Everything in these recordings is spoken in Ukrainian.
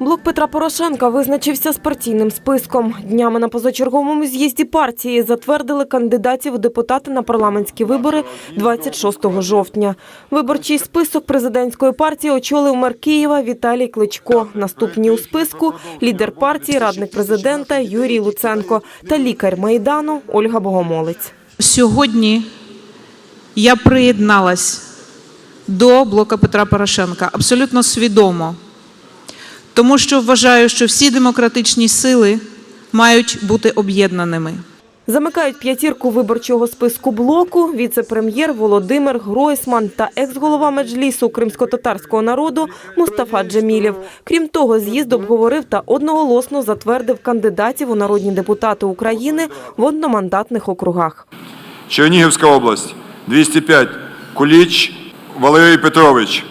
Блок Петра Порошенка визначився з партійним списком. Днями на позачерговому з'їзді партії затвердили кандидатів у депутати на парламентські вибори 26 жовтня. Виборчий список президентської партії очолив мер Києва Віталій Кличко. Наступні у списку – лідер партії, радник президента Юрій Луценко та лікар Майдану Ольга Богомолець. Сьогодні я приєдналась до блока Петра Порошенка абсолютно свідомо, тому що вважаю, що всі демократичні сили мають бути об'єднаними. Замикають п'ятірку виборчого списку блоку віце-прем'єр Володимир Гройсман та екс-голова меджлісу кримсько-татарського народу Мустафа Джемілєв. Крім того, з'їзд обговорив та одноголосно затвердив кандидатів у народні депутати України в одномандатних округах. Чернігівська область 205 Куліч Валерій Петрович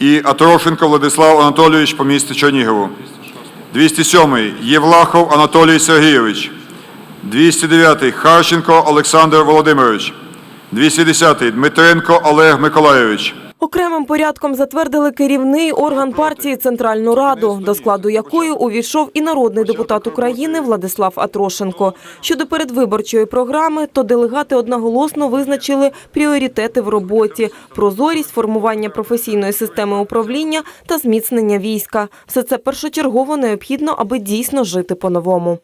і Атрошенко Владислав Анатолійович по місту Чернігову. 207 Євлахов Анатолій Сергійович. 209 Харченко Олександр Володимирович. 210 Дмитренко Олег Миколайович. Окремим порядком затвердили керівний орган партії Центральну Раду, до складу якої увійшов і народний депутат України Владислав Атрошенко. Щодо передвиборчої програми, то делегати одноголосно визначили пріоритети в роботі: прозорість, формування професійної системи управління та зміцнення війська. Все це першочергово необхідно, аби дійсно жити по-новому.